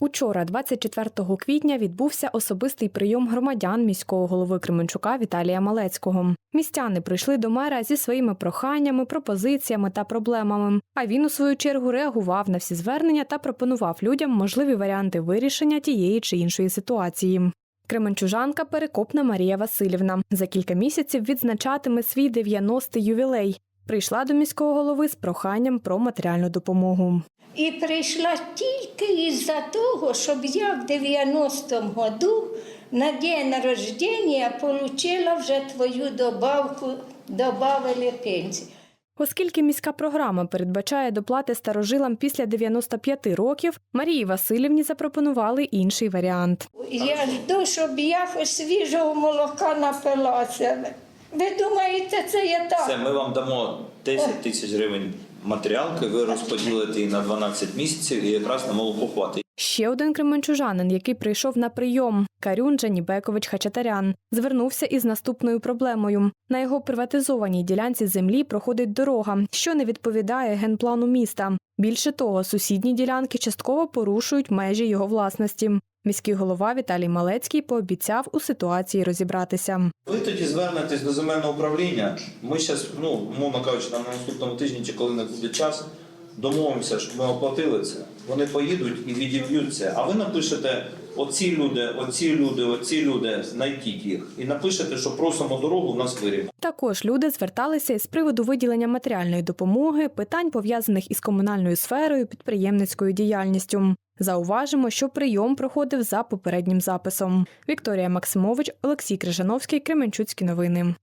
Учора, 24 квітня, відбувся особистий прийом громадян міського голови Кременчука Віталія Малецького. Містяни прийшли до мера зі своїми проханнями, пропозиціями та проблемами. А він, у свою чергу, реагував на всі звернення та пропонував людям можливі варіанти вирішення тієї чи іншої ситуації. Кременчужанка Перекопна Марія Васильівна за кілька місяців відзначатиме свій 90-й ювілей. Прийшла до міського голови з проханням про матеріальну допомогу. І прийшла тільки із-за того, щоб я в 90-му году на день рождения отримала вже твою добавку, добавили пенсію. Оскільки міська програма передбачає доплати старожилам після 95 років, Марії Васильівні запропонували інший варіант. Я жду, щоб я хоч свіжого молока напилася. Ви думаєте, це я так? Це ми вам дамо 10 тисяч гривень матеріалки, ви розподілите її на 12 місяців і якраз на молоко хватить. Ще один кременчужанин, який прийшов на прийом, Карюн Джанібекович Хачатарян, звернувся із наступною проблемою. На його приватизованій ділянці землі проходить дорога, що не відповідає генплану міста. Більше того, сусідні ділянки частково порушують межі його власності. Міський голова Віталій Малецький пообіцяв у ситуації розібратися. Ви тоді звернетесь до земельного управління. Ми зараз, ну, мовно кажучи, на наступному тижні чи коли не буде час, домовимося, щоб ми оплатили це. Вони поїдуть і відіб'ються. А ви напишете оці люди, оці люди, оці люди, знайдіть їх. І напишете, що просимо дорогу, в нас вирівняно. Також люди зверталися із приводу виділення матеріальної допомоги, питань пов'язаних із комунальною сферою, підприємницькою діяльністю. Зауважимо, що прийом проходив за попереднім записом. Вікторія Максимович, Олексій Крижановський, Кременчуцькі новини.